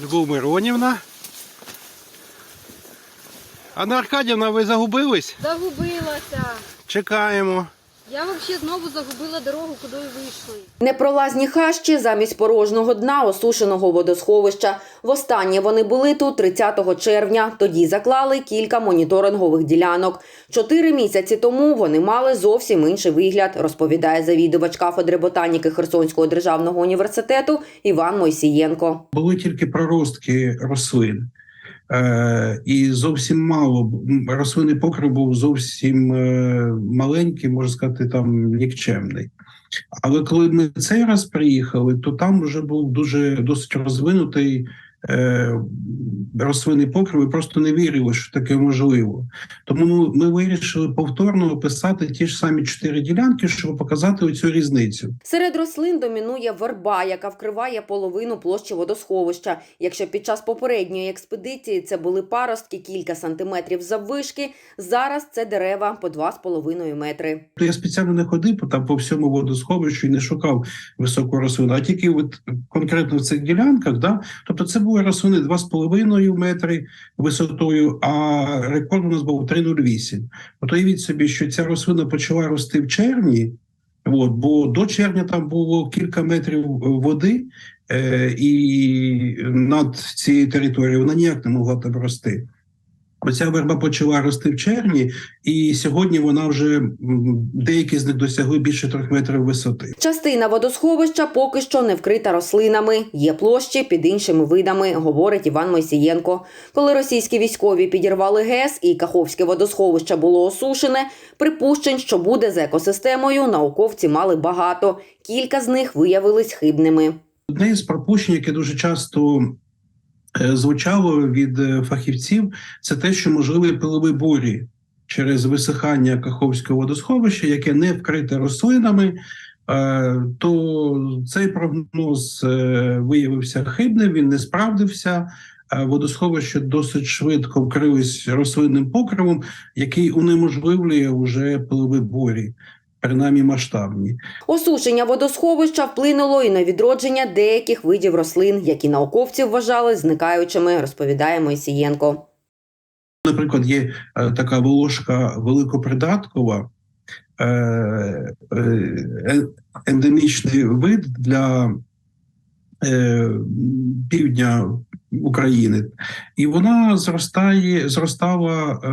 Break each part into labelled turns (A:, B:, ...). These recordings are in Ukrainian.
A: Любов Миронівна. Анна Аркадівна, ви загубились?
B: Загубилася.
A: Чекаємо.
B: Я взагалі знову загубила дорогу, куди вийшли.
C: Непролазні хащі замість порожнього дна осушеного водосховища. Востаннє вони були тут 30 червня. Тоді заклали кілька моніторингових ділянок. Чотири місяці тому вони мали зовсім інший вигляд, розповідає завідувач кафедри ботаніки Херсонського державного університету Іван Мойсієнко.
D: були тільки проростки рослин. Е, і зовсім мало рослинний покрив був зовсім е, маленький, можна сказати, там нікчемний. Але коли ми цей раз приїхали, то там вже був дуже досить розвинутий рослинний покрив, і просто не вірили, що таке можливо. Тому ми, вирішили повторно описати ті ж самі чотири ділянки, щоб показати оцю різницю.
C: Серед рослин домінує верба, яка вкриває половину площі водосховища. Якщо під час попередньої експедиції це були паростки кілька сантиметрів заввишки, зараз це дерева по 2,5 метри.
D: Я спеціально не ходив там по всьому водосховищу і не шукав високу рослину, а тільки от конкретно в цих ділянках, да, тобто це були вони 2,5 метри висотою, а рекорд у нас був 3,08. От уявіть собі, що ця рослина почала рости в червні. От, бо до червня там було кілька метрів води, е, і над цією територією вона ніяк не могла там рости. Оця верба почала рости в червні, і сьогодні вона вже деякі з них досягли більше трьох метрів висоти.
C: Частина водосховища поки що не вкрита рослинами. Є площі під іншими видами, говорить Іван Мойсієнко. Коли російські військові підірвали ГЕС і Каховське водосховище було осушене, припущень, що буде з екосистемою, науковці мали багато. Кілька з них виявились хибними.
D: Одне із пропущень, яке дуже часто звучало від е, фахівців, це те, що можливі пилові бурі через висихання Каховського водосховища, яке не вкрите рослинами. е, То цей прогноз е, виявився хибним, він не справдився. Е, Водосховище досить швидко вкрились рослинним покривом, який унеможливлює вже пилові бурі, принаймні масштабні.
C: Осушення водосховища вплинуло і на відродження деяких видів рослин, які науковці вважали зникаючими, розповідає Мойсієнко.
D: Наприклад, є е, така волошка великопридаткова, е, е, ендемічний вид для півдня України, і вона зростає, зростала е,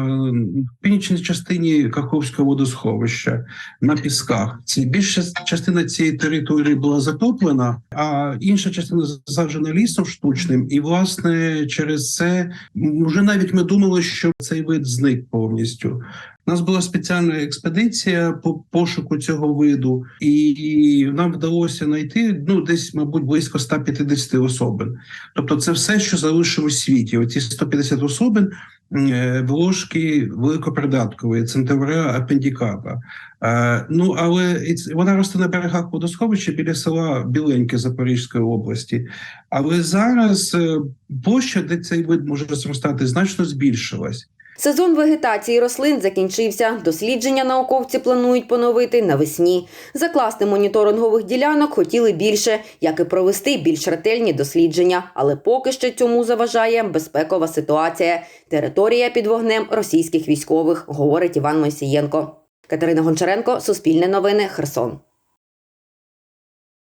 D: в північній частині Каховського водосховища на пісках. Ці більша частина цієї території була затоплена, а інша частина засаджена лісом штучним. І власне через це вже навіть ми думали, що цей вид зник повністю. У нас була спеціальна експедиція по пошуку цього виду, і нам вдалося знайти ну десь, мабуть, близько 150 особин. Тобто, це все, що залишилось у світі. Оці 150 особин е, волошки великопридаткової, центавреа апендіката. Е, ну але вона росте на берегах водосховища біля села Біленьке Запорізької області. Але зараз е, площа, де цей вид може зростати, значно збільшилась.
C: Сезон вегетації рослин закінчився. Дослідження науковці планують поновити навесні. Закласти моніторингових ділянок хотіли більше, як і провести більш ретельні дослідження. Але поки що цьому заважає безпекова ситуація. Територія під вогнем російських військових, говорить Іван Мойсієнко. Катерина Гончаренко, Суспільне новини, Херсон.